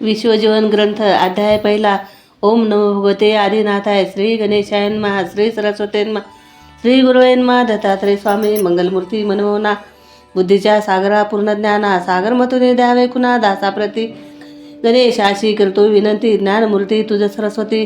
विश्वजीवन ग्रंथ अध्याय पहिला. ओम नमो भगवते आदिनाथाय श्री गणेशायन महा श्री सरस्वतेन्मा श्री गुरुवेन मा दत्तात्रय स्वामी मंगलमूर्ती मनमोहना बुद्धीच्या सागरा पूर्ण ज्ञाना सागर मतुने द्यावे कुणा दासाप्रती. गणेशाशी करतो विनंती ज्ञानमूर्ती तुझ सरस्वती.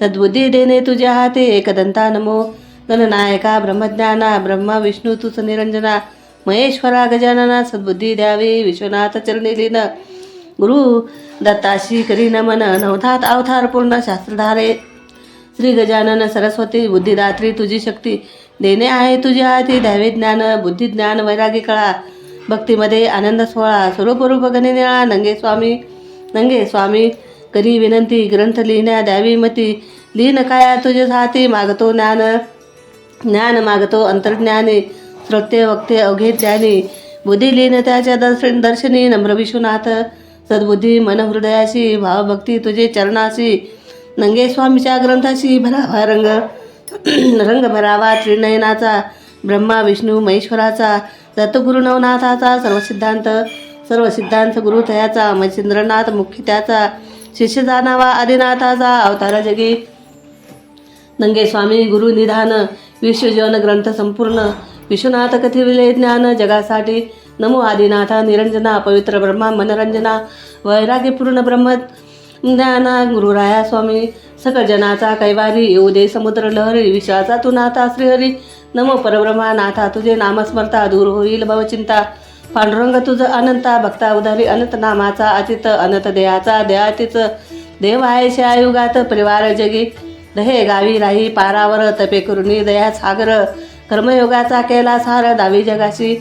सद्बुद्धी देणे तुझ्या हाते एकदंता नमो. गणनायका ब्रह्मज्ञाना ब्रह्मा विष्णू तुझ निरंजना. महेश्वरा गजानना सद्बुद्धी द्यावी विश्वनाथ चरणी लीन. गुरु दत्ताशी करी नमन नवधात अवतार पूर्ण शास्त्रधारे. श्री गजानन सरस्वती बुद्धिदात्री तुझी शक्ती. देणे आहे तुझ्या हाती द्यावे ज्ञान बुद्धी ज्ञान वैरागी कळा. भक्तीमध्ये आनंद सोहळा. स्वरूपरूप गणे निळा. नंगे स्वामी नंगे स्वामी करी विनंती. ग्रंथ लिहिण्या द्यावी मती. लिहिन काया तुझे हाती मागतो ज्ञान. ज्ञान मागतो अंतर्ज्ञाने. श्रोते वक्ते अवघे ज्ञानी. बुद्धी लीन त्याच्या दर्शन दर्शनी. नम्र विश्वनाथ. सद्बुद्धी मन हृदयाशी भावभक्ती तुझे चरणाशी नंगे स्वामीच्या ग्रंथाशी भरावा रंग. रंग भरावा त्रिनयनाचा ब्रह्मा विष्णू महेश्वराचा दत्तगुरु नवनाथाचा सर्व सिद्धांत सर्व सिद्धांत गुरु तयाचा मच्छिंद्रनाथ मुख्य त्याचा शिष्य जाणावा आदिनाथाचा अवतारा जगी. नंगे स्वामी गुरु निधान विश्वजीवन ग्रंथ संपूर्ण विश्वनाथ कथिविले ज्ञान जगासाठी नमो आदिनाथा निरंजना पवित्र ब्रह्मा मनरंजना वैराग्यपूर्ण ब्रह्म ज्ञाना गुरुराया स्वामी सकळ जनाचा कैवारी येऊ दे समुद्र लहरी विश्वाचा तू नाथा श्रीहरी नमो परब्रह्मा नाथा तुझे नामस्मरता दूर होईल भवचिंता. पांडुरंग तुझ अनंता भक्ता उधारी अनंत नामाचा अतित अनंत देहाचा देहातीच. देव आहे शयायुगात परिवार जगी. दहे गावी राही पारावर तपे करुणी दया सागर. कर्मयोगाचा केला सार दावी जगाशी.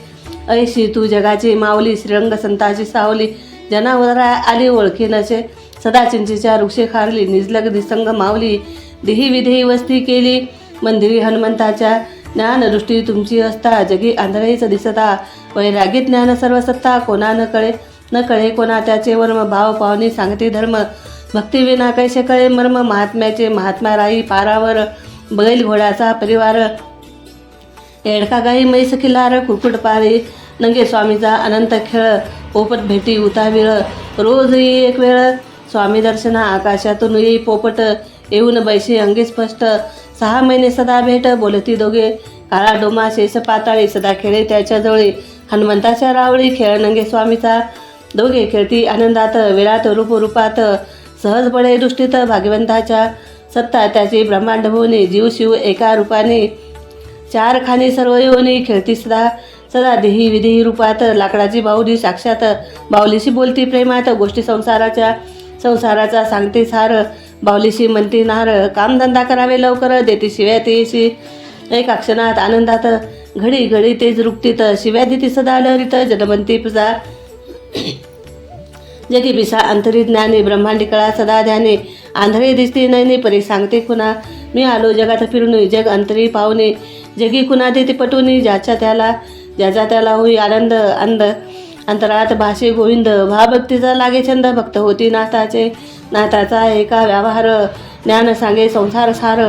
ऐशी तू जगाची माऊली श्रीरंग संताची सावली जनावरा आली ओळखी नसे सदा चिंचेच्या वृक्षे खारली निजलग दिसंग माऊली देही विधेही वस्ती केली मंदिरी हनुमंताच्या ज्ञानदृष्टी तुमची असता जगी आंधळेच दिसता वैरागी ज्ञान सर्व सत्ता कोणा न कळे न कळे कोणा त्याचे वर्म भाव पावनी सांगते धर्म भक्तीविना कैसे कळे मर्म महात्म्याचे महात्मा राई पारावर बैल घोड्याचा परिवार एडकागाई मैस किल्लार कुकुट पारे नंगे स्वामीचा अनंत खेळ पोपट भेटी उताविळ रोज येई एक वेळ. स्वामी दर्शना आकाशातून येई पोपट येऊन बैशी अंगी स्पष्ट. सहा महिने सदा भेट बोलती दोघे. काळा डोमा शेष पाताळी सदा खेळे त्याच्या जवळी. हनुमंताच्या रावळी खेळ नंगे स्वामीचा. दोघे खेळती आनंदात विराट रूप रूपात. सहजपणे दृष्टीत भाग्यवंताच्या सत्ता त्याची ब्रह्मांड जीव शिव एका रूपाने. चार खाणी सर्व योनी खेळती सदा सदा देही विधेही रूपात लाकडाची बाहुली साक्षात बाहुलीशी बोलती प्रेमात गोष्टी संसाराच्या संसाराचा सांगते सार. बाहुलीशी म्हणती नार कामधंदा करावे लवकर देते शिव्या तेशी एक क्षणात आनंदात घडी घडी तेज रुक्तीत शिव्या देती सदा लहरीत जनमंती पुजा जगी बिसा अंतरी ज्ञानी ब्रह्मांडी कळा सदा ध्याने. आंधळे दिसते नयने परी सांगते खुना मी आलो जगात फिरून जग अंतरी पाहुणे जगी कुणा ती पटवणी ज्याच्या त्याला ज्याचा त्याला होई आनंद अंध अंतरात भाषे गोविंद भाभक्तीचा लागे छंद भक्त होती नाथाचे नाथाचा एका व्यवहार ज्ञान सांगे संसार सार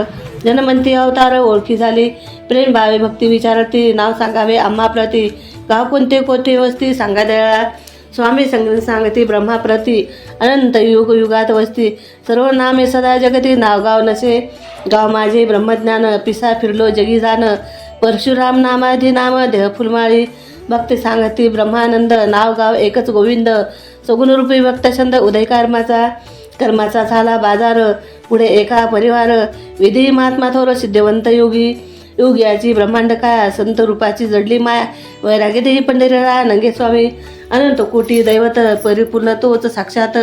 जनमंती अवतार ओळखी झाली प्रेम भावे भक्ती विचारती नाव सांगावे आम्हा प्रती गाव कोणते कोठे वस्ती सांगा द्या स्वामी संग सांगती ब्रह्माप्रती अनंत युग युगात वस्ती. सर्व नामे सदा जगती नावगाव नसे. गाव माझे ब्रह्मज्ञान पिसा फिरलो जगी जाण. परशुराम नामाधी नाम देह फुलमाळी. भक्ती सांगती ब्रह्मानंद नावगाव एकच गोविंद. सगुणरूपी भक्तछंद उदय कर्माचा. कर्माचा झाला बाजार पुढे एका परिवार. विधी महात्मा थोर सिद्धवंत योगी. योग्याची ब्रह्मांड काय संत रूपाची जडली माया. वैरागी देवी पंढरीला नंगे स्वामी अनंत कोटी दैवत परिपूर्ण तोच साक्षात.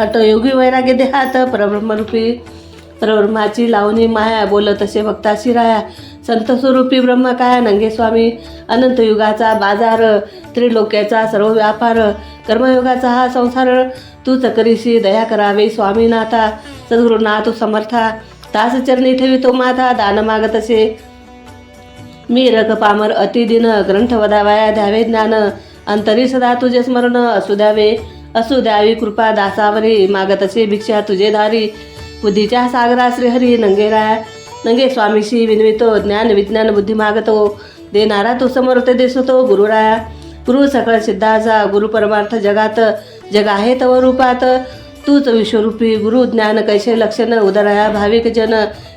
हट योगी वैराग्य देहात परब्रह्मरूपी. परब्रह्माची लावणी माया बोल तसे भक्ताशी राया. संत स्वरूपी ब्रह्म काय नंगे स्वामी अनंत युगाचा बाजार. त्रिलोक्याचा सर्व व्यापार कर्मयोगाचा हा संसार. तूच करीशी दया करावे स्वामीनाथा. सद्गुरुनाथ समर्था. तास चरणी ठेवितो माथा दान मागत असे. मी रग पामर अतिदिन ग्रंथ वदावया द्यावे ज्ञान. अंतरी सदा तुझे स्मरण असू द्यावे. असू द्यावी कृपा दासावरी मागतसे भिक्षा तुझे धारी बुद्धीच्या सागरा श्रीहरी नंगेराय नंगे स्वामीशी विनवितो ज्ञान विज्ञान बुद्धी मागतो. देणारा तू समर्थ दिसतो गुरुराया गुरु सकळ सिद्धाचा गुरु परमार्थ जगात. जग आहे तव रूपात. तूच विश्वरूपी गुरु ज्ञान कैसे लक्षण उदराया भाविक जन.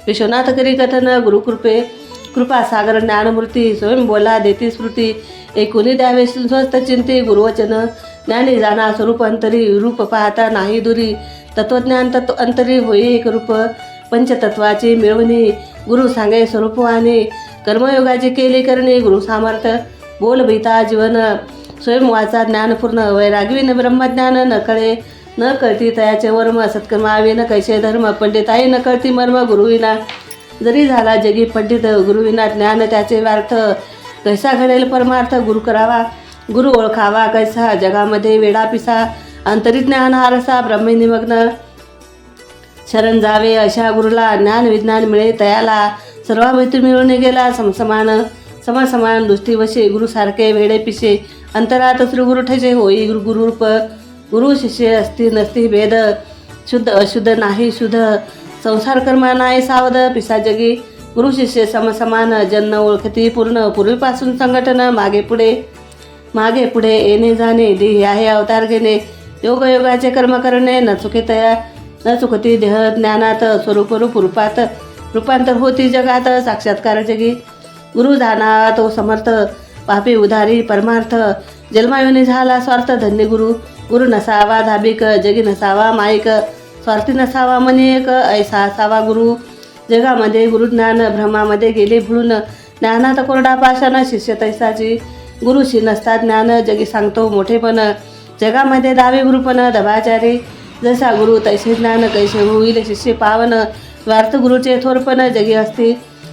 विश्वनाथ करी कथन गुरुकृपे. कृपा सागर ज्ञानमूर्ती स्वयं बोला देती स्मृती. एकूणी द्यावे स्वस्त चिंते गुरुवचन. ज्ञानी जाणा स्वरूप अंतरी रूप पाहता नाही दुरी. तत्वज्ञान तत्व अंतरी होई एक रूप. पंचतत्वाची मिळवणी गुरु सांगे स्वरूपवाणी कर्मयोगाची केली करणे गुरु सामर्थ्य. बोल भीता जीवन. स्वयंवाचा ज्ञानपूर्ण वैरागवीन ब्रह्मज्ञान न कळे. न कळती तयाचे वर्म. सत्कर्मावे न कैसे धर्म. पंडिताई न कळती मर्म. गुरुविना जरी झाला जगी पंडित गुरुविना ज्ञान त्याचे व्यर्थ कैसा घडेल परमार्थ? गुरु करावा गुरु ओळखावा कैसा? जगामध्ये वेडा पिसा अंतरिज्ञान हारसा ब्रह्मनिमग्न शरण जावे अशा गुरुला ज्ञान विज्ञान मिळे तयाला सर्व मैत्री मिळून गेला समसमान. समसमान दृष्टीवशे गुरुसारखे वेडे पिशे अंतरात श्रीगुरु ठसे होई गुरु गुरुरूप गुरु शिष्य असती नसती भेद. शुद्ध अशुद्ध नाही शुद्ध. संसार कर्मा नाही सावध पिसा जगी गुरु शिष्य समसमान जन्म ओळखती पूर्ण पूर्वीपासून संघटन मागे पुढे. मागे पुढे येणे जाणे देह आहे अवतार घेणे. योगयोगाचे कर्म करणे न चुकीतया न चुकती देह ज्ञानात स्वरूप रूप रूपात रूपांतर होती जगात साक्षात्कार जगी. गुरु दाना तो समर्थ पापी उधारी परमार्थ. जन्मायोनी झाला स्वार्थ धन्य गुरु. गुरु नसावा धाबिक जगी नसावा माईक स्वार्थी नसावा म्हणे एक ऐसा असावा गुरु. जगामध्ये गुरुज्ञान भ्रमामध्ये गेले भुळून ज्ञानात कोरडा पाषाण शिष्य तैसाची. गुरुशी नसता ज्ञान जगी सांगतो मोठेपण. जगामध्ये दावे गुरुपण दबाचारी. जसा गुरु तैसे ज्ञान कैसे होईल शिष्य पावन. स्वार्थ गुरुचे थोरपण जगी असते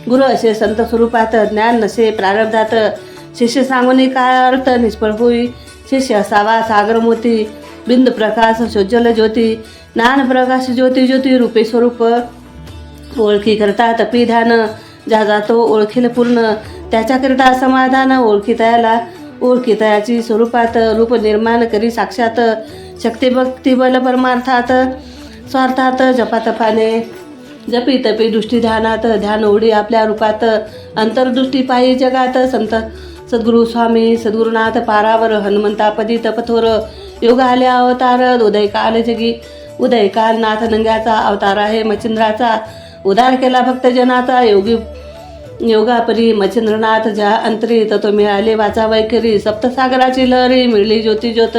गुरु असे संत स्वरूपात ज्ञान नसे प्रारब्धात. शिष्य सांगून काय अर्थ निष्फळ होई. शिष्य असावा सागरमोती. बिंद प्रकाश शोज्जल ज्योती. ज्ञान प्रकाश ज्योती ज्योती रूपे स्वरूप ओळखी करता तपी ध्यान ज्या जातो ओळखील पूर्ण. त्याच्याकरिता समाधान ओळखी तयाला स्वरूपात रूप निर्माण करी साक्षात. शक्ती भक्ती बल परमार्थात स्वार्थात जपातपाने. जपी तपी दृष्टी ध्यानात ध्यान ओढी आपल्या रूपात. अंतर्दृष्टी पायी जगात संत सद्गुरु स्वामी सद्गुरुनाथ पारावर हनुमंतापदी तपथोर. योग आले अवतार उदयकाल जगी. उदयकाल नाथ नंग्याचा अवतार आहे मच्छिंद्राचा. उदार केला भक्तजनाचा योगी योगापरी मच्छिंद्रनाथ. ज्या अंतरी तो मिळाले वाचा वैखरी. सप्तसागराची लहरी मिळली ज्योती ज्योत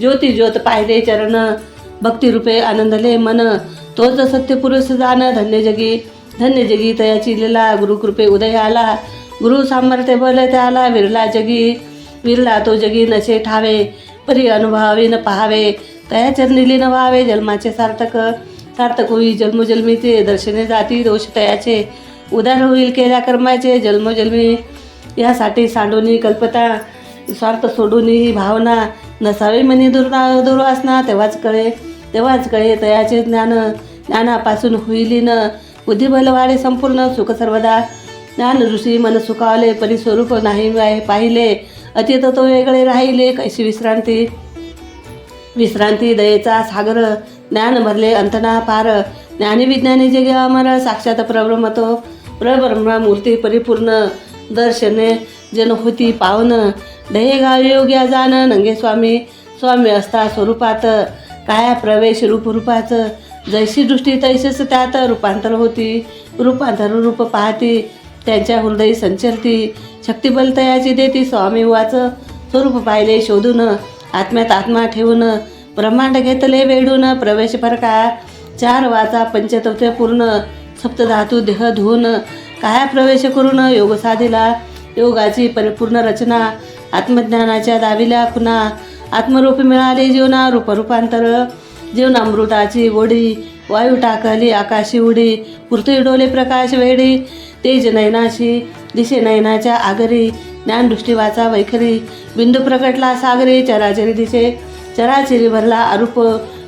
ज्योती ज्योत पाहिले चरण. भक्तिरूपे आनंदले मन. तोच सत्य पुरुष जाण धन्य जगी धन्य जगी तयाची लिला. गुरुकृपे उदय आला गुरु सामर्थ्य बल त्याला. विरला जगी विरला तो जगी नसे ठावे परी अनुभवी न पहावे. तयाचर निलीन लीन व्हावे जन्माचे सार्थक. सार्थक होई जन्मोजन्मीचे दर्शने जाती दोष तयाचे. उदार होईल केल्या कर्माचे जन्मोजन्मी. यासाठी सांडूनी कल्पता स्वार्थ सोडून ही भावना. नसावी म्हणे दुर्ना दुर्वासना तेव्हाच कळे. तेव्हाच कळे तयाचे ज्ञान. ज्ञानापासून होईलीन बुद्धिबल वाढे संपूर्ण सुख सर्वदा. ज्ञान ऋषी मन सुखावले परिस्वरूप नाही पाहिले. अतीत तो वेगळे राहिले कैशी विश्रांती. विश्रांती दयेचा सागर ज्ञान भरले अंतना पार. ज्ञानी विज्ञानी जगे अमर साक्षात प्रब्रमतो. प्रब्रह्म मूर्ती परिपूर्ण दर्शने जन होती पावन. दये गाव योग्या जाण नंगे स्वामी स्वामी असता स्वरूपात. काया प्रवेश रूप रूपाचं जैशी दृष्टी तैसेच त्यात रूपांतर होती. रूपांतर रूप पाहती त्यांच्या हृदयी संचरती. शक्तिबल तयाची देती स्वामी वाच. स्वरूप पाहिले शोधून. आत्म्यात आत्मा ठेवून ब्रह्मांड घेतले वेढून प्रवेश फरका. चार वाचा पंचतत्व पूर्ण सप्तधातू देह धुवून काया प्रवेश करून योग साधिला. योगाची परिपूर्ण रचना आत्मज्ञानाच्या दाविल्या खुना. आत्मरूप मिळाले जीवना रूपरूपांतर. जीवनामृताची ओढी वायू टाकली आकाशी उडी पृथ्वी डोले प्रकाश वेडी तेज नयनाशी दिशे नयनाच्या आगरी ज्ञानदृष्टी वाचा वैखरी बिंदू प्रकटला सागरी चराचरी दिशे चराचरी भरला अरूप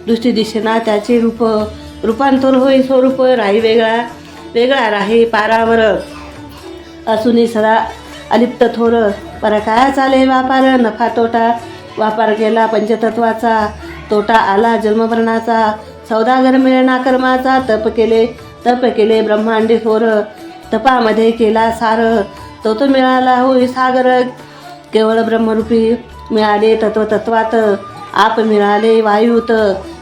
दृष्टी दिशेना त्याचे रूप रूपांतर होई स्वरूप राही वेगळा वेगळा राही पारावर. असूनी सदा अलिप्त थोर पर काय चाले व्यापार नफा तोटा वापर केला पंचतत्वाचा तोटा आला जन्मभरणाचा सौदागर मिळणा कर्माचा तप केले तप केले ब्रह्मांडी थोर तपामध्ये केला सार तो तो मिळाला होई सागर केवळ ब्रह्मरूपी मिळाले तत्वतत्वात आप मिळाले वायूत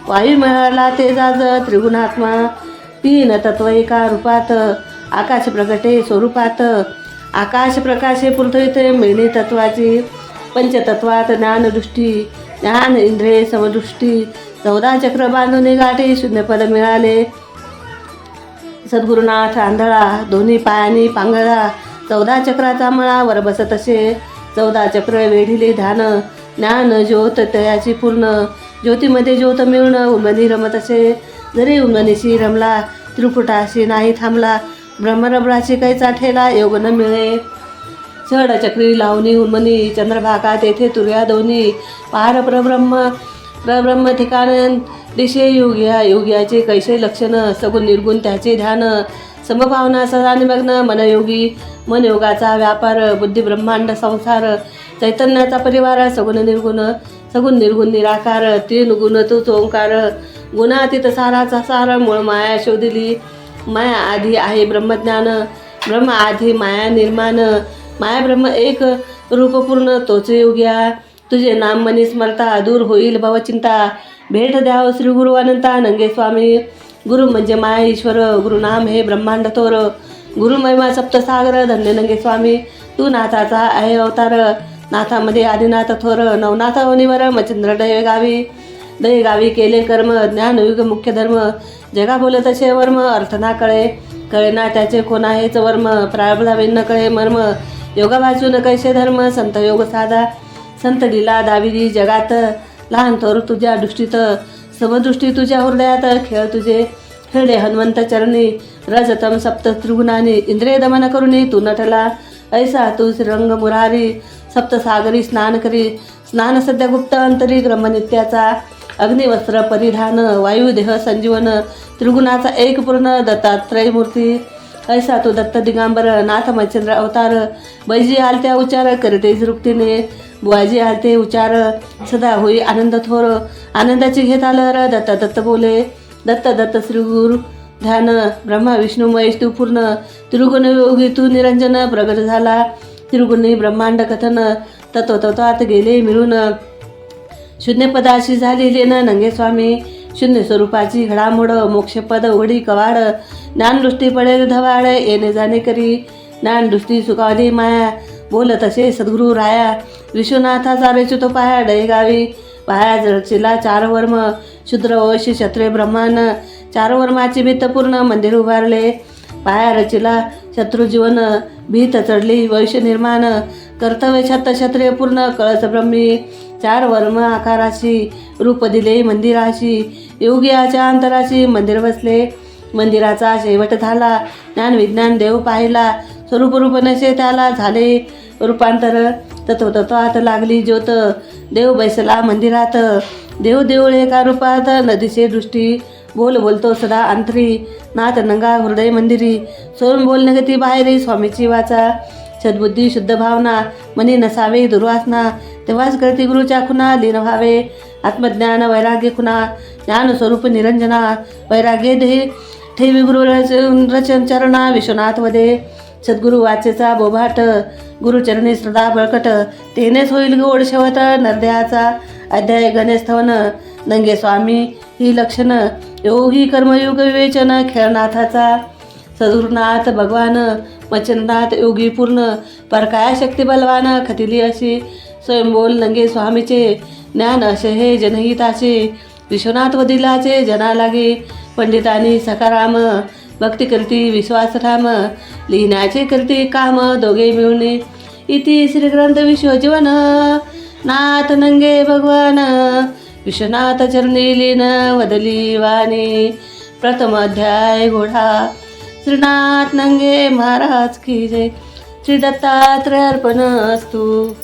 वायू मिळाला ते जाज त्रिगुणात्मा तीन तत्व एका रूपात आकाश प्रगटे स्वरूपात आकाश प्रकाशे पृथ्वीत मिळणे तत्वाची पंचतत्वात ज्ञानदृष्टी ज्ञान इंद्रे समदृष्टी चौदा चक्र बांधून गाठी शून्यपद मिळाले. सद्गुरुनाथ आंधळा दोन्ही पायानी पांगळा चौदा चक्राचा मळा वर बसत असे. चौदा चक्र वेढिले ध्यान ज्ञान ज्योत तयाची पूर्ण. ज्योतीमध्ये ज्योत मिळणं उमनी रमत असे. जरी उमनीशी रमला त्रिपुटाशी नाही थांबला ब्रह्मरब्राशी काही चाठेला योग न मिळे. चढ चक्री लावणी उन्मनी चंद्रभागा तेथे तुर्या दोन्ही पार प्रब्रह्म प्रब्रह्म ठिकाण दिशे युग्या युग्याचे कैसे लक्षण सगुण निर्गुण त्याचे ध्यान समभावना सदानिमग्न मनयोगी मनयोगाचा व्यापार बुद्धी ब्रह्मांड संसार चैतन्याचा परिवार सगुण निर्गुण सगुण निर्गुण निराकार तीन गुण तू ओंकार गुणातीत साराचा सार मूळ माया शोधिली माया आधी आहे ब्रह्मज्ञान ब्रह्म आधी माया निर्माण माया ब्रह्म एक रूपपूर्ण तोच योग्या तुझे नाम मनी स्मरता दूर होईल भवचिंता भेट द्याव श्री गुरु अनंता नंगे स्वामी. गुरु म्हणजे माया ईश्वर गुरुनाम हे ब्रह्मांड थोर. गुरु महिमा सप्तसागर धन्य नंगे स्वामी. तू नाथाचा आहे अवतार. नाथामध्ये आदिनाथ थोर. नवनाथ अनिवर मचिंद्र डय गावी दय गावी केले कर्म ज्ञान युग मुख्य धर्म. जगा बोलत असे वर्म अर्थ ना कळे. कळे ना त्याचे कोण आहेच वर्म. प्रारब्धावे न कळे मर्म. योगा वाचून कैसे धर्म संत योग साधा संत लीला दाविदी जगात लहान थोर तुझ्या दृष्टीत समदृष्टी तुझ्या हृदयात खेळ तुझे खेळे हनुमंत चरणी रजतम सप्त त्रिगुणाने इंद्रिय दमन करुणी तू नटला ऐसा तू रंग मुरारी सप्तसागरी स्नान करी स्नान सध्या गुप्त अंतरी ब्रह्मनित्याचा अग्निवस्त्र परिधान वायुदेह संजीवन त्रिगुणाचा एक पूर्ण दत्तात्रय मूर्ती ऐसा तो दत्त दिगांबर नाथ मच्छंद्र अवतार। बैजी आलत्या उच्चार करते रुक्तीने। बुवाजी आलते उच्चार सदा होई आनंद थोर। आनंदाचे घेत आलं र दत्त दत्त बोले दत्त दत्त श्री गुरु ध्यान ब्रह्मा विष्णू महेश तू पूर्ण। त्रिगुण योगी तू निरंजन प्रगट झाला। त्रिगुणी ब्रह्मांड कथन तत्व तत्वात गेले मिळून। शून्यपदाशी झाली लेन नंगे स्वामी। शून्य स्वरूपाची घडामोड मोक्षपद उघडी कवाड ज्ञानदृष्टी पडेल धवाड येणे जाणे करी. ज्ञानदृष्टी सुखावली माया बोल तसे सद्गुरू राया. विश्वनाथाचा तो पाया डयगावी पाया जळचिला चार वर्म शूद्र वशी क्षत्रिय ब्रह्मान चार वर्माची मंदिर उभारले. पाया रचिला शत्रुजीवन भीत चढली वैश्य निर्माण. कर्तव्य छत क्षत्रिय पूर्ण कळस ब्रह्मी. चार वर्म आकाराशी रूप दिले मंदिराशी योगियाच्या अंतराशी मंदिर बसले. मंदिराचा शेवट झाला. ज्ञान विज्ञान देव पाहिला. स्वरूप रूप नशे त्याला झाले. रूपांतर तत्वतत्वात लागली ज्योत. देव बैसला मंदिरात. देव देऊळ एका रूपात. नदीचे दृष्टी. बोल बोलतो सदा अंतरी. नाथ नंगा हृदय मंदिरी. सोन बोल नगती बाहेरी. स्वामीची वाचा. सद्बुद्धी शुद्ध भावना मनी नसावे दुर्वासना तेव्हाच करती गुरुच्या खुना लीन व्हावे. आत्मज्ञान वैराग्य खुना ज्ञान स्वरूप निरंजना वैराग्य दे ठेवी गुरु रचन चरणा विश्वनाथ वदे सद्गुरु वाचेचा बोभाट गुरुचरणी श्रद्धा बळकट. तेनेच होईल गोड शेवट नरदेहाचा. अध्याय गणेशथवन नंगे स्वामी ही लक्षण. योगी कर्मयुग विवेचन खेळनाथाचा. सद्गुरुनाथ भगवान मच्छंदनाथ योगी पूर्ण परकाया शक्ती बलवान खतिली अशी स्वयंबोल नंगे स्वामीचे ज्ञान असे हे जनहिताचे विश्वनाथ वदिलाचे जना लागे पंडितांनी सकाराम भक्ती करती विश्वास ठाम लिहिण्याचे करती काम दोघे मिळून इति श्रीग्रंथ विश्वजीवन नाथ नंगे भगवान विश्वनाथ चरणी लीन वदली वाणी प्रथम अध्याय घोडा श्रीनाथ नंगे महाराज की जय. श्री दत्तात्रय अर्पण असतो.